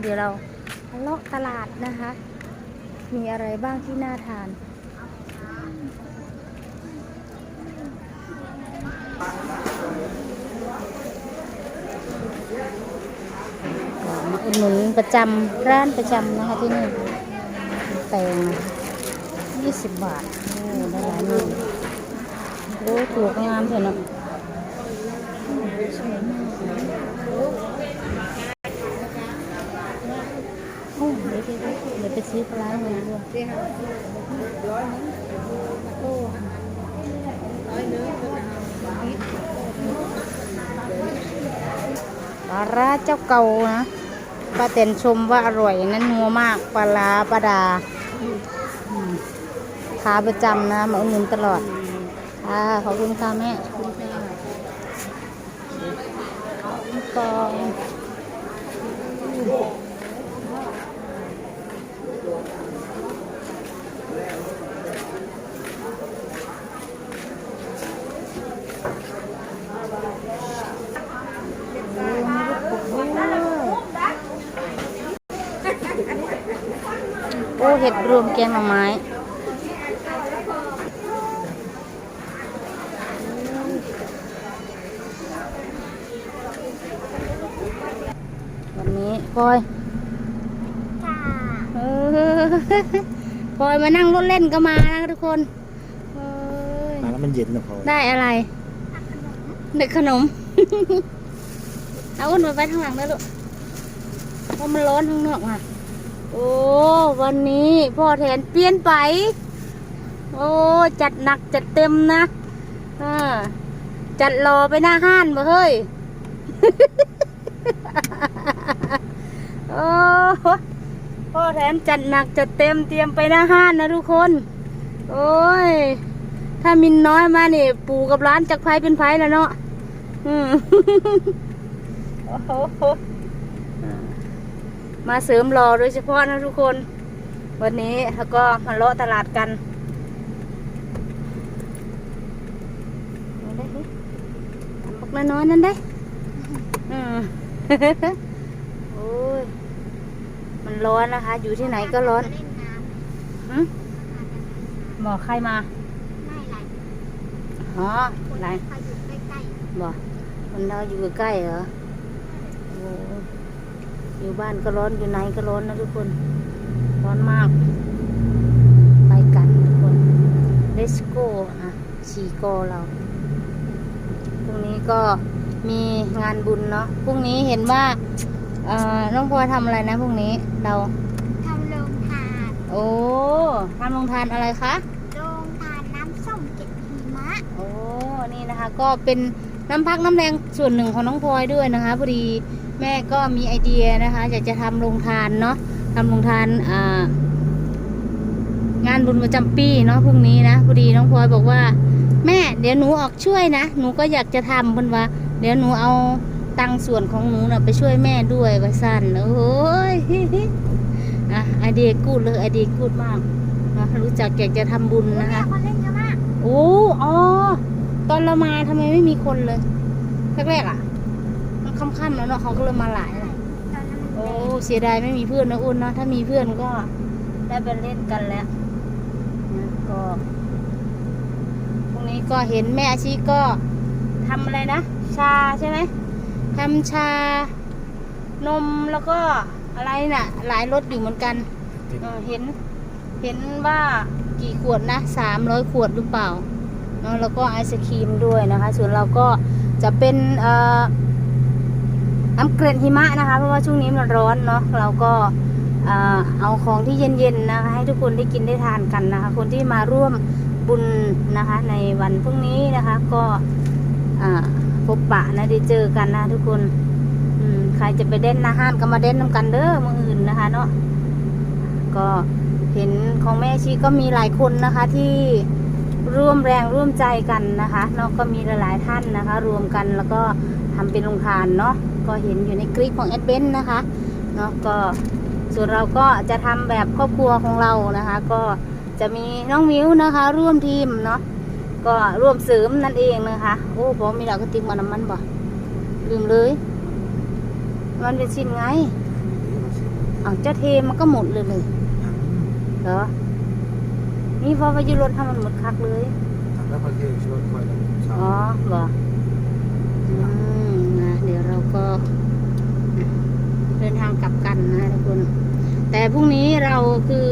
เดี๋ยวเราเลาะตลาดนะคะ มีอะไรบ้างที่น่าทาน มาอุดหนุนประจำร้านประจำนะคะที่นี่แตงยี่สิบบาท โอ้ได้หลายเมนูโอ้ถูกงามเถอะเนาะสวยมากโอ้ เดี๋ยวเดี๋ยวเดี๋ยวไปซื้อปลาร้ามาด้วยโอ้ปลาร้าเจ้าเก่านะป้าเต็นชมว่าอร่อยนั้นนัวมากปลาร้าปลาดาอืมขาประจำนะมาอุดหนุนตลอดค่ะขอบคุณค่ะแม่ขอบคุณค่ะกองโอ้มีลูกกบด้วยโอ้ เห็ดรวมแกงหน่อไม้ วันนี้พลอยเออพลอยมานั่งรถเล่นก็มานะทุกคนเอ้ยมาแล้วมันเย็นนะพอได้อะไรเด็กขนม เอาอ้นมาไปข้างหลังได้ลูกเพราะมันร้อนข้างนอกอะ โอ้ วันนี้พ่อแทนเปลี่ยนไป โอ้ จัดหนักจัดเต็มนะอ่จัดรอไปหน้าห้านมาเฮ้ย โอ้พ่อแทนจัดหนักจัดเต็มเตรียมไปหน้าห้านนะทุกคน โอ้ย ถ้ามินน้อยมานี่ปู่กับร้านจักไพเป็นไพแล้วเนาะ อืมโอ้โห มาเสริมรอโดยเฉพาะนะทุกคน วันนี้แล้วก็มาเลาะตลาดกันเอาได้ดิทำบักน้อยๆนั่นได้อืมโอ้ยมันร้อนนะคะ อยู่ที่ไหนก็ร้อนหึบอกใครมาอ๋ออะไรบอกมันเราอยู่ใกล้ๆเหรอโอ้ อยู่บ้านก็ร้อนอยู่ไหนก็ร้อนนะทุกคน ร้อนมาก ไปกันทุกคน let's go อะชีโกเราพรุ่งนี้ก็มีงานบุญเนาะพรุ่งนี้เห็นว่าเอ่อน้องพลอยทำอะไรนะพรุ่งนี้เราทำโรงทาน โอ้ทำโรงทานอะไรคะโรงทานน้ำส้มเกล็ดหิมะ โอ้นี่นะคะ ก็เป็นน้ำพักน้ำแรงส่วนหนึ่งของน้องพลอยด้วยนะคะพอดี แม่ก็มีไอเดียนะคะอยากจะทำโรงทานเนาะทำโรงทานอ่างานบุญประจำปีเนาะพรุ่งนี้นะพอดีน้องพลอยบอกว่า แม่เดี๋ยวหนูออกช่วยนะ หนูก็อยากจะทำเพิ่นว่า เดี๋ยวหนูเอาตังค์ส่วนของหนูน่ะไปช่วยแม่ด้วยว่าสั้นโอ้ยอะไอเดียกูดเลยไอเดียกูดมากนะรู้จักอยากจะทำบุญนะคะคนเล่นเยอะมากโอ้อ๋อตอนเรามาทำไมไม่มีคนเลยแรกๆอะมัน ค่ำๆแล้วเนาะเขาก็เลยมาหลายเลยตอนนั้นโอ้เสียดายไม่มีเพื่อนนะอุ่นเนาะถ้ามีเพื่อนก็ได้ไปเล่นกันแล้วนะก็พรุ่งนี้ก็เห็นแม่อาชีก็ทำอะไรนะ ชาใช่ไหมทำชานมแล้วก็อะไรน่ะ หลายรสอยู่เหมือนกันเออเห็นเห็นว่ากี่ขวดนะสามร้อยขวดหรือเปล่าเนาะแล้วก็ไอศครีมด้วยนะคะ ส่วนเราก็จะเป็นเอ่อ น้ำเกล็ดหิมะนะคะ เพราะว่าช่วงนี้มันร้อนเนาะเราก็เอาของที่เย็นๆนะคะให้ทุกคนได้กินได้ทานกันนะคะ คนที่มาร่วมบุญนะคะ ในวันพรุ่งนี้นะคะก็พบปะนะได้เจอกันนะทุกคนใครจะไปเด่นนะห้านก็มาเด่นน้ำกันเด้อมืออื่นนะคะเนาะก็เห็นของแม่ชีก็มีหลายคนนะคะที่ร่วมแรงร่วมใจกันนะคะเนาะก็มีหลายๆท่านนะคะ รวมกันแล้วก็ทำเป็นโรงทานเนาะ ก็เห็นอยู่ในคลิปของแอดเบนนะคะเนาะก็ส่วนเราก็จะทำแบบครอบครัวของเรานะคะ ก็จะมีน้องมิวนะคะ ร่วมทีมเนาะก็ร่วมเสริมนั่นเองนะคะโอ้ผมมีดาวกระติกมาน้ำมันบ่ลืมเลย มันเป็นชิ้นไงเอาเจ้าเทมันก็หมดเลยเลยอย่างเหรอนี่เพราะว่าอยุรถทำมันหมดคักเลยทางแล้วประเทศช่วยคอยแล้วชาอ๋อเหรออืมนะเดี๋ยวเราก็เดินทางกลับกันนะทุกคน แต่พรุ่งนี้เราคือ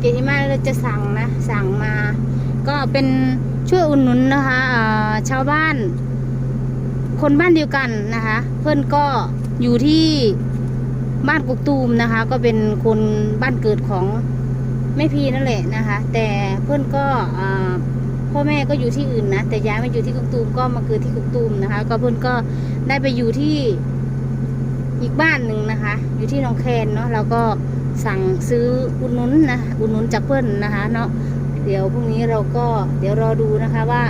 เกติมาเราจะสั่งนะสั่งมา ก็เป็นช่วยอุดหนุนนะคะชาวบ้าน คนบ้านเดียวกันนะคะ เพื่อนก็อยู่ที่บ้านกุกตูมนะคะ ก็เป็นคนบ้านเกิดของแม่พีนั่นแหละนะคะ แต่เพื่อนก็พ่อแม่ก็อยู่ที่อื่นนะแต่ย้ายมาอยู่ที่กุกตูมก็มาเกิดที่กุกตูมนะคะ ก็เพื่อนก็ได้ไปอยู่ที่อีกบ้านหนึ่งนะคะ อยู่ที่หนองแคนเนาะเราก็ สั่งซื้ออุดหนุนนะอุดหนุนจากเพื่อนนะคะเนาะเดี๋ยวพรุ่งนี้เราก็เดี๋ยวรอดูนะคะว่า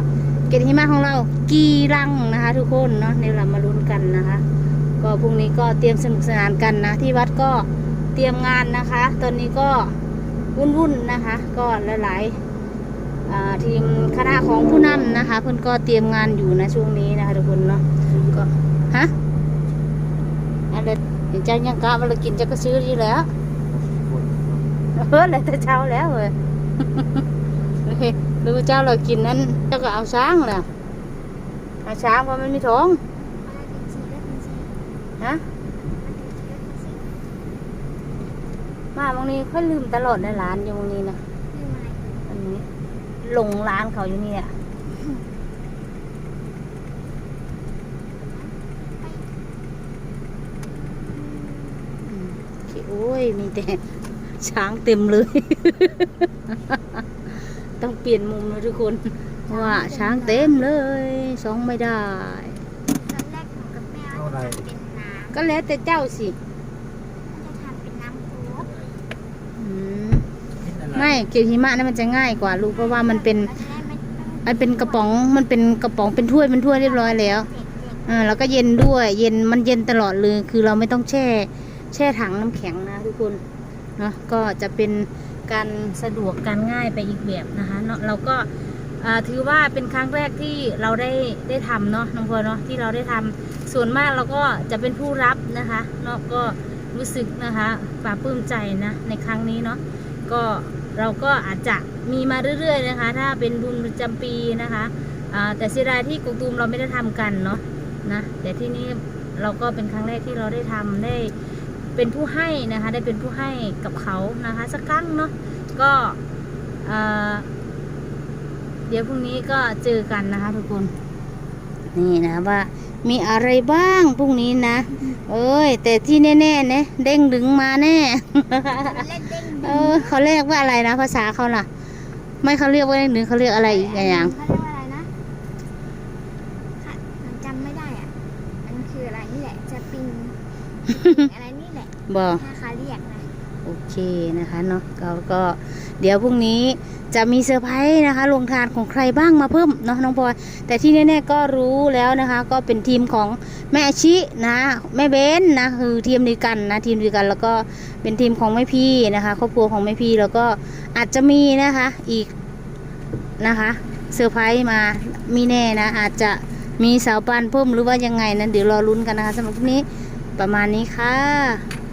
เกตหิมะของเรากี่รังนะคะ ทุกคนเนาะเดี๋ยวเรามาลุ้นกันนะคะ ก็พรุ่งนี้ก็เตรียมสนุกสนานกันนะ ที่วัดก็เตรียมงานนะคะ ตอนนี้ก็วุ่นๆนะคะ ก็หลายๆทีมคณะของผู้นำนะคะ เพื่อนก็เตรียมงานอยู่นะช่วงนี้นะคะ ทุกคนเนาะก็ฮะอะไรเห็นใจยังกะมาเรากินจะก็ซื้อดีแล้ว เออเลยแต่เช้าแล้วเลยเฮ้ยหรือว่าเจ้าเรากินนั้นเจ้าก็เอาช้างแหละเอาช้างเพราะมันมีท้องอะไรเป็นสีแล้วเป็นสีฮะมันเป็นสีแล้วเป็นสีมาบางนี้ค่อยลืมตลอดในร้านอยู่บางนี้นะคืออะไรอันนี้หลงร้านเขาอยู่นี่อะอืมโอ้ยมีแต่ ช้างเต็มเลย ต้องเปลี่ยนมุมเลยทุกคนเพราะว่าช้างเต็มเลยสองไม่ได้ ตอนแรกหนูกับแม่ว่าจะทำเป็นน้ก็แล้วแต่เจ้าสิำว่าจะทำเป็นน้ำโค้กอืมไม่เกี่ยวหิมะนั่นมันจะง่ายกว่าลูกเพราะว่ามันเป็นเราจะได้ไม่ต้องมันเป็นกระป๋องมันเป็นกระป๋องเป็นถ้วยเป็นถ้วยเรียบร้อยแล้วเด็กอ่าแล้วก็เย็นด้วย เย็นมันเย็นตลอดเลยคือเราไม่ต้องแช่ แช่ถังน้ำแข็งนะทุกคน เนาะก็จะเป็นการสะดวกการง่ายไปอีกแบบนะคะเนาะเราก็ถือว่าเป็นครั้งแรกที่เราได้ได้ทำเนาะน้องพลเนาะที่เราได้ทำส่วนมากเราก็จะเป็นผู้รับนะคะเนาะก็รู้สึกนะคะปลาปลื้มใจนะในครั้งนี้เนาะก็เราก็อาจจะมีมาเรื่อยๆนะคะ ถ้าเป็นบุญประจำปีนะคะแต่เสียดายที่กุกตูมเราไม่ได้ทำกันเนาะนะแต่ที่นี้เราก็เป็นครั้งแรกที่เราได้ทำได้ เป็นผู้ให้นะคะ ได้เป็นผู้ให้กับเขานะคะสักครั้งเนาะก็เอ่อเดี๋ยวพรุ่งนี้ก็เจอกันนะคะทุกคนนี่นะว่ามีอะไรบ้างพรุ่งนี้นะ เอ้ย แต่ที่แน่ๆนะเด้งดึงมาแน่เล่นเด้งเออเขาเรียกว่าอะไรนะ ภาษาเขาล่ะ ไม่เขาเรียกว่าเด้งดึงเขาเรียกอะไรอีกอย่างเขาเรียกว่าอะไรนะค่ะหนูจำไม่ได้อะมันคืออะไรนี่แหละจะปิงอะไรนี่แหละ บอกถ้าเขาเรียกนะโอเคนะคะเนาะก็ก็เดี๋ยวพรุ่งนี้จะมีเซอร์ไพรส์นะคะลงทานของใครบ้างมาเพิ่มเนาะน้องพลอยแต่ที่แน่ๆก็รู้แล้วนะคะ ก็เป็นทีมของแม่อาชินะแม่เบนนะคือทีมเดียวกันนะทีมเดียวกันแล้วก็เป็นทีมของแม่พี่นะคะครอบครัวของแม่พี่แล้วก็อาจจะมีนะคะอีกนะคะเซอร์ไพรส์มามีแน่นะอาจจะมีสาวปานเพิ่มหรือว่ายังไงนั้นเดี๋ยวรอลุ้นกันนะคะสำหรับวันนี้ประมาณนี้ค่ะ